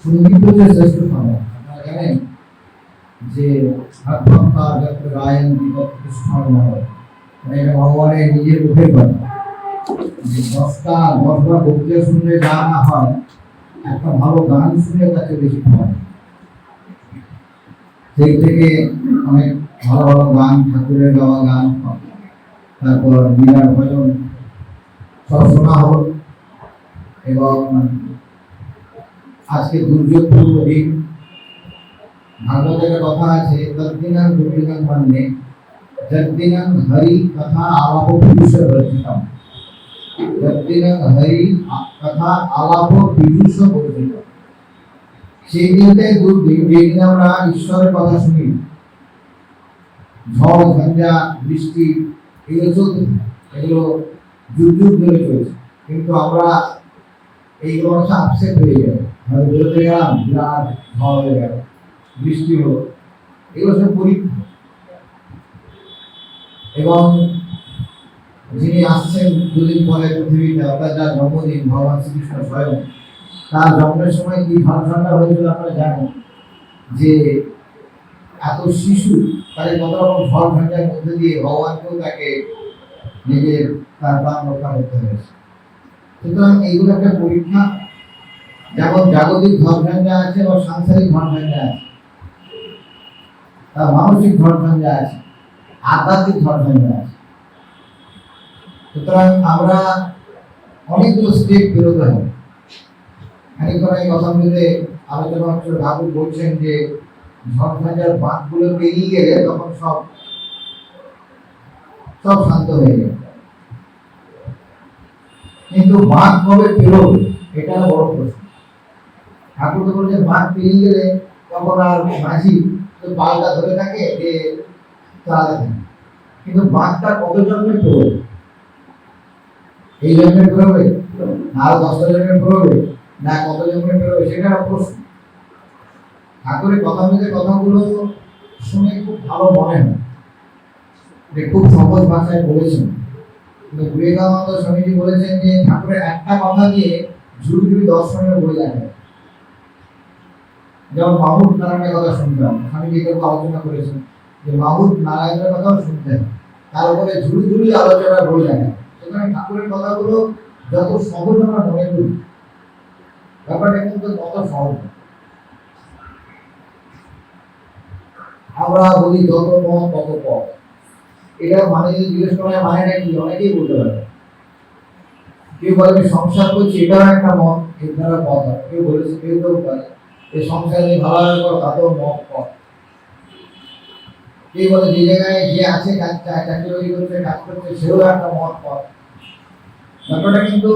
সংগীত জানেন যে আত্মহত্যা যত্র গায়ন্তি তত্র স্মরণময় মানে এটা ভগবানের নিজের মুখের যে দশটা দশটা বক্তৃতা শুনলে যা না হয়, একটা ভালো গান শুনলে তাকে বেশি হয়। সেই থেকে অনেক ভালো ভালো গান, ঠাকুরের গাওয়া গান তারপর বিরাট ভজন সব শোনা হল, এবং আজকে দুর্যোগপূর্ণ দিন ভাগবতের কথা আছে তদ্দিনাং দুর্যোগাং মানে যদ্দিনাং হরি কথা আলাপ পীযুষ বর্জিতম যদ্দিনাং হরি কথা আলাপ পীযুষ বর্জিত সেই দিনতে দুর্দিন যেদিন আমরা ঈশ্বরের কথা শুনি, ঝড়, ঝঞ্ঝা, বৃষ্টি, এগুলো চলতে থাকে। এগুলো যুগ যুগ ধরে চলছে। কিন্তু আমরা এইগুলো হচ্ছে আপসেট হয়ে গেল বেরোতে গেলাম, বিরাট হয়ে গেল। বৃষ্টি হলো। এগুলো সব পরীক্ষা। এবং যিনি আসছেন দুদিন পরে পৃথিবীতে, অর্থাৎ যার জন্মদিন, ভগবান শ্রীকৃষ্ণ স্বয়ং, তার জন্মের সময় কি ঝড় হয়েছিল আপনারা জানেন? যে এত শিশু তাদের কত রকম ঝড় ঝঞ্ঝার মধ্যে দিয়ে ভগবানকেও তাকে নিজের তার প্রাণ রক্ষা করতে হয়েছে। সুতরাং এইগুলো একটা পরীক্ষা। যেমন জাগতিক ঝড়ঝঞ্ঝা আছে বা সাংসারিক ঝড়ঝঞ্ঝা আছে তার মানসিক ঝড়ঝঞ্ঝা আছে, আধ্যাত্মিক ঝড়ঝঞ্ঝা আছে। সুতরাং আমরা অনেকগুলো স্টেপ বেরোতে হবে। খানিকক্ষণ এই কথাগুলিতে আলোচনা হচ্ছিল ঠাকুর বলছেন যে ঝড়ঝঞ্ঝার বাঁধগুলো পেরিয়ে গেলে তখন সব সব শান্ত হয়ে যাবে কিন্তু বাঁধ কবে পেরোবে, এটা বড় প্রশ্ন। ঠাকুর তো বলছেন বাঁধ পেরিয়ে গেলে তখন আর মাঝি পালটা ধরে থাকে যে কিন্তু বাঁধটা কত জন্মে পেরোবে এই জন্মে পেরোবে না আরও দশটা জন্মে পেরোবে না কত জন্মে পেরোবে সেটা প্রশ্ন। ঠাকুরের কথা মধ্যে কথাগুলো শুনে খুব ভালো মনে হয়। যে খুব সহজ ভাষায় বলেছেন। কিন্তু বিবেকানন্দ স্বামীজি বলেছেন যে ঠাকুরের একটা কথা দিয়ে ঝুড়ি ঝুড়ি দর্শনের বই লাগে যেমন মাহুদ নারায়ণের কথা শুনতাম স্বামীজি কেউ আলোচনা করেছেন যে মাহুদ নারায়ণের কথাও শুনতেন। তার উপরে ঝুড়ি ঝুড়ি আলোচনার বই লাগে সুতরাং ঠাকুরের কথাগুলো যত সহজ আমরা মনে করি, ব্যাপারটা কিন্তু তত সহজ। আমরা বলি যত মত তত পথ। এটা মানে যদি জিজ্ঞেস করা হয়, মানেটা কি? অনেকেই বলতে পারে। কেউ বলে আমি সংসার করছি, এটাও একটা মত, এর দ্বারা পথ কেউ বলেছে, কেউ কেউ পারে এই সংসার কেউ বলে যে জায়গায় যে আছে, কাজ চাকরি বাকরি করছে, কাজ করছে, সেও একটা মত ব্যাপারটা কিন্তু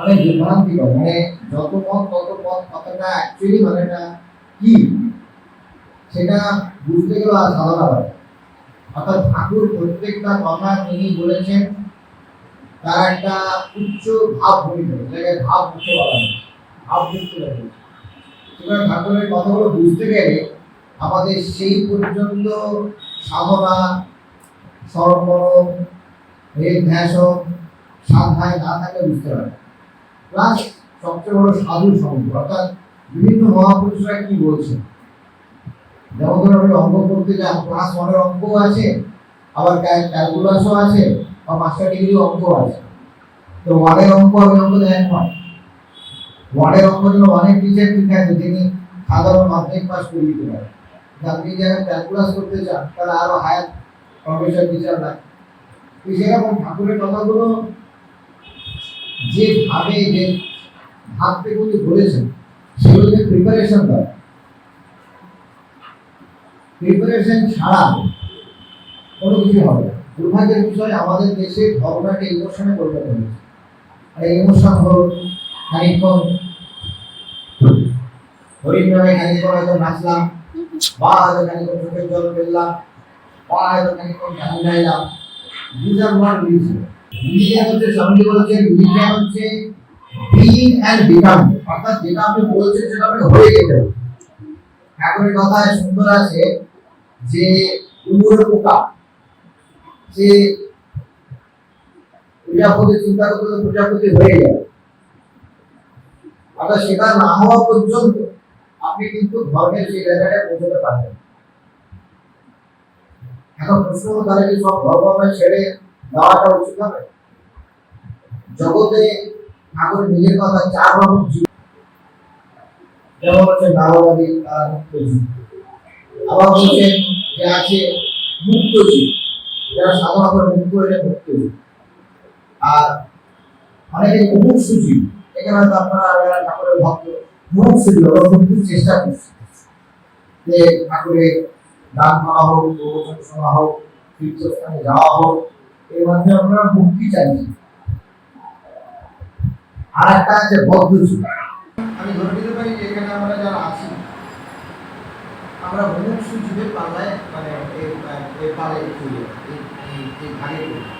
অনেক বিভ্রান্তিকর মানে যত তত কথাটা অ্যাকচুয়ালি কি? সেটা বুঝতে গেলে আর সাধারণ হয় অর্থাৎ ঠাকুর প্রত্যেকটা কথা তিনি বলেছেন, তার একটা উচ্চ ভাব ভূমিকা জায়গায় ভাব মুখে বলা নেই ভাব সুতরাং ঠাকুরের কথাগুলো বুঝতে গেলে আমাদের সেই পর্যন্ত সাধনা সরবরম ধ্যাসম সাধ্যায় না থাকলে বুঝতে পারে প্লাস সবচেয়ে বড় সাধু সঙ্গ অর্থাৎ বিভিন্ন মহাপুরুষরা কি বলছেন যেমন ধরো আমি অঙ্ক করতে যান ক্লাস ওয়ানের অঙ্ক আছে, আবার ক্যালকুলাসও আছে, বা মাস্টার ডিগ্রি অঙ্ক আছে। তো ওয়ানের অঙ্ক আমি অঙ্ক দেন হয়। অঙ্ক জন্য ওয়ানের টিচার ঠিক আছে, যিনি সাধারণ মাধ্যমিক পাস করে দিতে পারে কিন্তু আপনি যারা ক্যালকুলাস করতে চান, তাহলে আরও হায়ার প্রফেসর টিচার লাগে তো সেরকম ঠাকুরের কথাগুলো যে ভাবে যে ভাবতে কিন্তু বলেছেন সেগুলোকে প্রিপারেশন দেয় প্রিপারেশন ছাড়া কোনো কিছু হবে না। দুর্ভাগ্যের বিষয়, আমাদের দেশে ধর্মটাকে ইমোশনে পরিণত হয়েছে। আর ইমোশন হল নাচলাম বা চোখের জল ফেললাম বা গাইলাম। রিলিজিয়ান হচ্ছে রিলিজিয়ান হচ্ছে অ্যান্ড বিকাম অর্থাৎ যেটা আপনি বলছেন সেটা আপনি হয়ে হবে ঠাকুরের কথায় সুন্দর আছে যে, উমর পোকা, যে প্রজাপতি চিন্তা করতে প্রজাপতি হয়ে গেল অর্থাৎ সেটা না হওয়া পর্যন্ত আপনি কিন্তু ধর্মের সেই জায়গাটায় পৌঁছতে পারবেন এখন প্রশ্ন হলো তাহলে কি সব ধর্ম ছেড়ে দেওয়াটা উচিত হবে? জগতে ঠাকুর নিজের কথা চার রকম যেমন হচ্ছে নারবাদী তারা মুক্ত জীব আবার বলছেন যে আছে মুক্ত জীব যারা সাধারণত মুক্ত হয়ে মুক্ত জীব আর অনেকে মুমুক্ষু জীব। এখানে হয়তো আপনারা যারা ঠাকুরের ভক্ত জীব ওরা মুক্তির চেষ্টা করছে। যে ঠাকুরের দান করা হোক প্রবচন শোনা হোক, তীর্থস্থানে যাওয়া হোক, এর মাধ্যমে আমরা মুক্তি চাইছি আর একটা আছে বদ্ধ জীব আমি ধরে নিতে পারি যে এখানে আমরা যারা আছি, আমরা মুমুক্ষু জীবের পাল্লায় মানে এর পালে চলে এই ভাগে চলে।